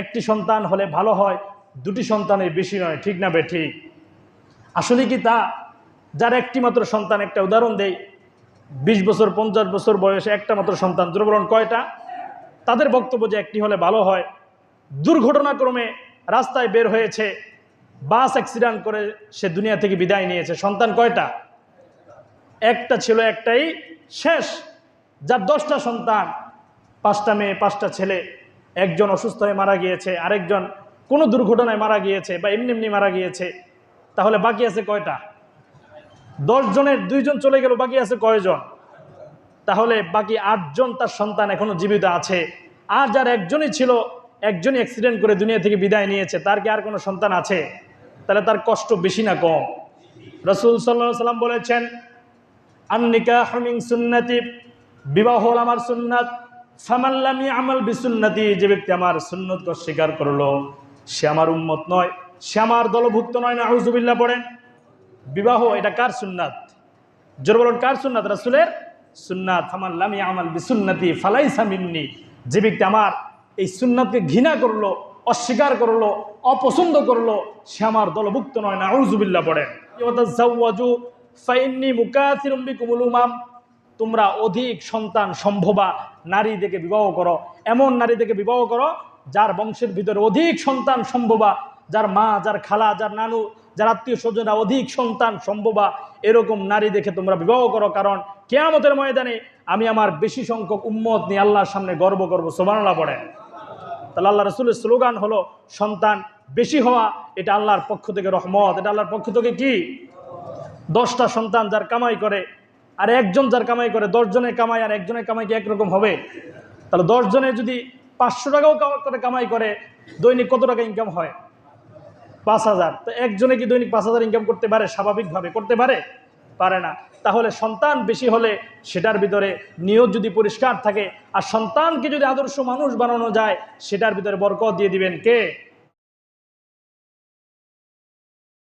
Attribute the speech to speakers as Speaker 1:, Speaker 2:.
Speaker 1: একটি সন্তান হলে ভালো হয়, দুটি সন্তানের বেশি নয়, ঠিক না বে ঠিক? আসলে কি তা? যার একটি মাত্র সন্তান একটা উদাহরণ দেই, বিশ বছর, পঞ্চাশ বছর বয়সে একটা মাত্র সন্তান দুর্বলন কয়টা? তাদের বক্তব্য যে একটি হলে ভালো হয়, দুর্ঘটনাক্রমে রাস্তায় বের হয়েছে, বাস অ্যাক্সিডেন্ট করে সে দুনিয়া থেকে বিদায় নিয়েছে, সন্তান কয়টা? একটা ছিল একটাই শেষ, যার দশটা সন্তান, পাঁচটা মেয়ে, পাঁচটা ছেলে একজন অসুস্থ হয়ে মারা গিয়েছে, আরেকজন কোনো দুর্ঘটনায় মারা গিয়েছে বা এমনি এমনি মারা গিয়েছে, তাহলে বাকি আছে কয়টা? দশ জনের দুইজন চলে গেল, বাকি আছে কয়জন? তাহলে বাকি আটজন তার সন্তান এখনও জীবিত আছে। আর যার একজনই ছিল, একজনই অ্যাক্সিডেন্ট করে দুনিয়া থেকে বিদায় নিয়েছে, তার কি আর কোনো সন্তান আছে? তাহলে তার কষ্ট বেশি না কম? রসুল সাল্লাহ সাল্লাম বলেছেন আন্নিকা হামিং সুন্নাতি, বিবাহ হল আমার সুন্নাত। ফামাল্লামি আমল বিসুন্নাতি, যে ব্যক্তি আমার সুন্নতকে স্বীকার করল, সে আমার উম্মত নয়, সে আমার দলভুক্ত নয় না আউজুবিল্লাহ পড়েন। বিবাহ, এটা কার সুন্নাত? জোর বলুন, কার সুন্নাত? রাসুলের সুন্নাত। ফামাল্লামি আমল বিসুন্নাতি ফালাই মিন্নি, যে ব্যক্তি আমার এই সুন্নাতকে ঘৃণা করল, অস্বীকার করল, অপছন্দ করল, সে আমার দলভুক্ত নয় না আউজুবিল্লাহ পড়েন উমাম। তোমরা অধিক সন্তান সম্ভবা নারী দেখে বিবাহ করো। এমন নারী দেখে বিবাহ করো, যার বংশের ভিতরে অধিক সন্তান সম্ভবা, যার মা, যার খালা, যার নানু, যার আত্মীয় স্বজনরা অধিক সন্তান সম্ভবা, এরকম নারী দেখে তোমরা বিবাহ করো। কারণ কেয়ামতের ময়দানে আমি আমার বেশি সংখ্যক উম্মত নিয়ে আল্লাহর সামনে গর্ব করব। সোমানলা পড়েন। তাহলে আল্লাহ রসুলের স্লোগান হলো, সন্তান বেশি হওয়া, এটা আল্লাহর পক্ষ থেকে রহমত। এটা আল্লাহর পক্ষ থেকে কি? দশটা সন্তান যার কামাই করে আর একজন যার কামাই করে দশজনের কামাই আর একজনের কামাই কি একরকম হবে? তাহলে দশজনের যদি পাঁচশো টাকাও করে কামাই করে, দৈনিক কত টাকা ইনকাম হয়? পাঁচ হাজার। তো একজনে কি দৈনিক পাঁচ হাজার ইনকাম করতে পারে? স্বাভাবিকভাবে করতে পারে? পারে না। তাহলে সন্তান বেশি হলে সেটার ভিতরে নিয়ত যদি পরিষ্কার থাকে, আর সন্তানকে যদি আদর্শ মানুষ বানানো যায়, সেটার ভিতরে বরকত দিয়ে দিবেন কে?